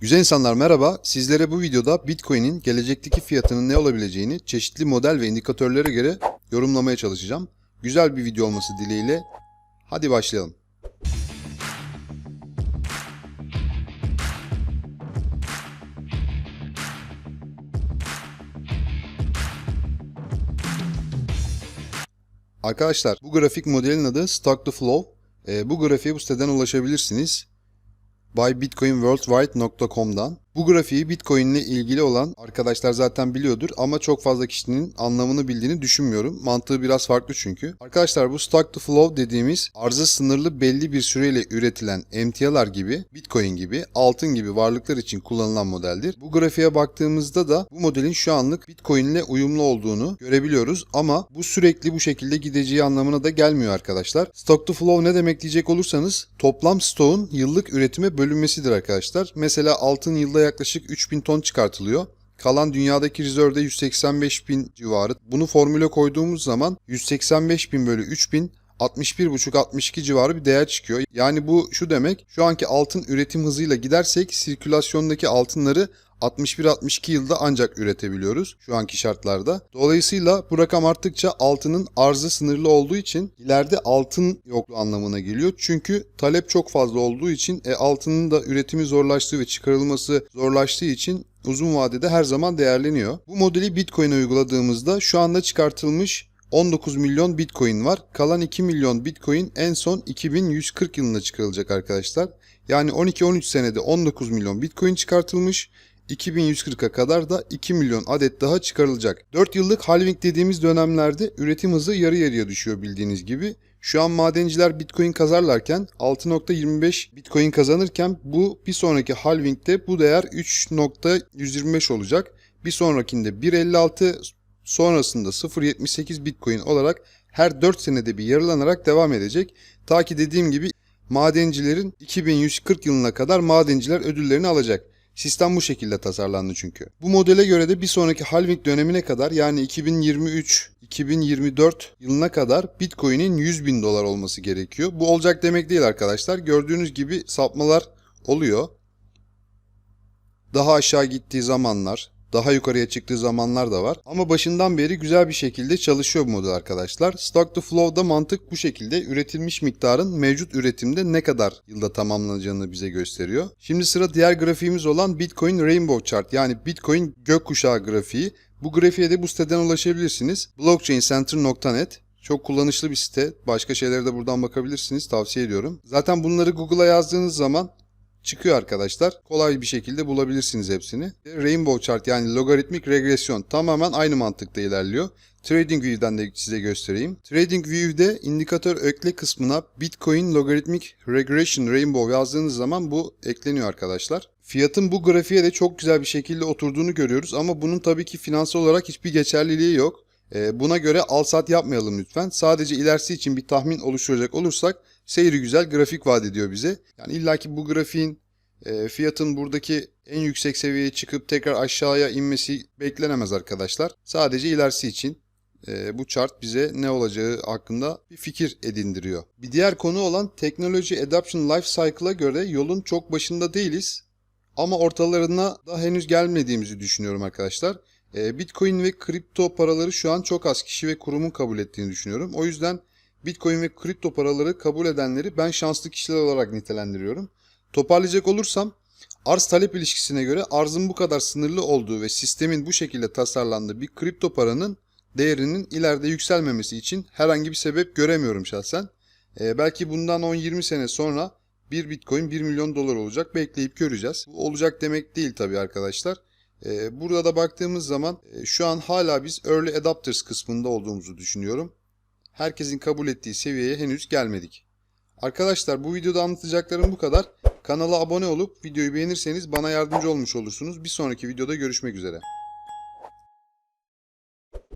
Güzel insanlar merhaba. Sizlere bu videoda Bitcoin'in gelecekteki fiyatının ne olabileceğini çeşitli model ve indikatörlere göre yorumlamaya çalışacağım. Güzel bir video olması dileğiyle. Hadi başlayalım. Arkadaşlar bu grafik modelin adı Stock to Flow. Ee, bu grafiğe bu siteden ulaşabilirsiniz bybitcoinworldwide.com'dan. Bu grafiği Bitcoin ile ilgili olan arkadaşlar zaten biliyordur ama çok fazla kişinin anlamını bildiğini düşünmüyorum. Mantığı biraz farklı çünkü. Arkadaşlar bu stock to flow dediğimiz arzı sınırlı belli bir süreyle üretilen emtialar gibi, Bitcoin gibi, altın gibi varlıklar için kullanılan modeldir. Bu grafiğe baktığımızda da bu modelin şu anlık Bitcoin ile uyumlu olduğunu görebiliyoruz ama bu sürekli bu şekilde gideceği anlamına da gelmiyor arkadaşlar. Stock to flow ne demek diyecek olursanız toplam stoğun yıllık üretime bölünmesidir arkadaşlar. Mesela altın yılda yaklaşık 3000 ton çıkartılıyor. Kalan dünyadaki rezervde 185 bin civarı. Bunu formüle koyduğumuz zaman 185 bin bölü 3000 61,5-62 civarı bir değer çıkıyor. Yani bu şu demek şu anki altın üretim hızıyla gidersek sirkülasyondaki altınları 61-62 yılda ancak üretebiliyoruz şu anki şartlarda. Dolayısıyla bu rakam arttıkça altının arzı sınırlı olduğu için ileride altın yokluğu anlamına geliyor. Çünkü talep çok fazla olduğu için e, altının da üretimi zorlaştığı ve çıkarılması zorlaştığı için uzun vadede her zaman değerleniyor. Bu modeli Bitcoin'e uyguladığımızda şu anda çıkartılmış 19 milyon Bitcoin var. Kalan 2 milyon Bitcoin en son 2140 yılında çıkarılacak arkadaşlar. Yani 12-13 senede 19 milyon Bitcoin çıkartılmış. 2140'a kadar da 2 milyon adet daha çıkarılacak. 4 yıllık halving dediğimiz dönemlerde üretim hızı yarı yarıya düşüyor bildiğiniz gibi. Şu an madenciler Bitcoin kazarlarken 6.25 Bitcoin kazanırken bu bir sonraki halvingde bu değer 3.125 olacak. Bir sonrakinde 1.56 sonrasında 0.78 Bitcoin olarak her 4 senede bir yarılanarak devam edecek. Ta ki dediğim gibi madencilerin 2140 yılına kadar madenciler ödüllerini alacak. Sistem bu şekilde tasarlandı çünkü. Bu modele göre de bir sonraki halving dönemine kadar yani 2023-2024 yılına kadar Bitcoin'in 100 bin dolar olması gerekiyor. Bu olacak demek değil arkadaşlar. Gördüğünüz gibi sapmalar oluyor. Daha aşağı gittiği zamanlar, daha yukarıya çıktığı zamanlar da var. Ama başından beri güzel bir şekilde çalışıyor bu model arkadaşlar. Stock to Flow'da mantık bu şekilde üretilmiş miktarın mevcut üretimde ne kadar yılda tamamlanacağını bize gösteriyor. Şimdi sıra diğer grafiğimiz olan Bitcoin Rainbow Chart yani Bitcoin gökkuşağı grafiği. Bu grafiğe de bu siteden ulaşabilirsiniz. blockchaincenter.net çok kullanışlı bir site. Başka şeylere de buradan bakabilirsiniz. Tavsiye ediyorum. Zaten bunları Google'a yazdığınız zaman çıkıyor arkadaşlar. Kolay bir şekilde bulabilirsiniz hepsini. Rainbow chart yani logaritmik regresyon tamamen aynı mantıkta ilerliyor. TradingView'den de size göstereyim. TradingView'de indikatör ekle kısmına Bitcoin Logarithmic Regression Rainbow yazdığınız zaman bu ekleniyor arkadaşlar. Fiyatın bu grafiğe de çok güzel bir şekilde oturduğunu görüyoruz ama bunun tabii ki finansal olarak hiçbir geçerliliği yok. Ee, Buna göre al sat yapmayalım lütfen. Sadece ilerisi için bir tahmin oluşturacak olursak seyri güzel grafik vaat ediyor bize. Yani illaki bu grafiğin e, fiyatın buradaki en yüksek seviyeye çıkıp tekrar aşağıya inmesi beklenemez arkadaşlar. Sadece ilerisi için e, bu chart bize ne olacağı hakkında bir fikir edindiriyor. Bir diğer konu olan Technology Adoption Life Cycle'a göre yolun çok başında değiliz. Ama ortalarına da henüz gelmediğimizi düşünüyorum arkadaşlar. E, Bitcoin ve kripto paraları şu an çok az kişi ve kurumun kabul ettiğini düşünüyorum. O yüzden Bitcoin ve kripto paraları kabul edenleri ben şanslı kişiler olarak nitelendiriyorum. Toparlayacak olursam arz talep ilişkisine göre arzın bu kadar sınırlı olduğu ve sistemin bu şekilde tasarlandığı bir kripto paranın değerinin ileride yükselmemesi için herhangi bir sebep göremiyorum şahsen. Ee, belki bundan 10-20 sene sonra bir bitcoin 1 milyon dolar olacak bekleyip göreceğiz. Olacak demek değil tabii arkadaşlar. Ee, burada da baktığımız zaman e, şu an hala biz early adopters kısmında olduğumuzu düşünüyorum. Herkesin kabul ettiği seviyeye henüz gelmedik. Arkadaşlar bu videoda anlatacaklarım bu kadar. Kanala abone olup videoyu beğenirseniz bana yardımcı olmuş olursunuz. Bir sonraki videoda görüşmek üzere.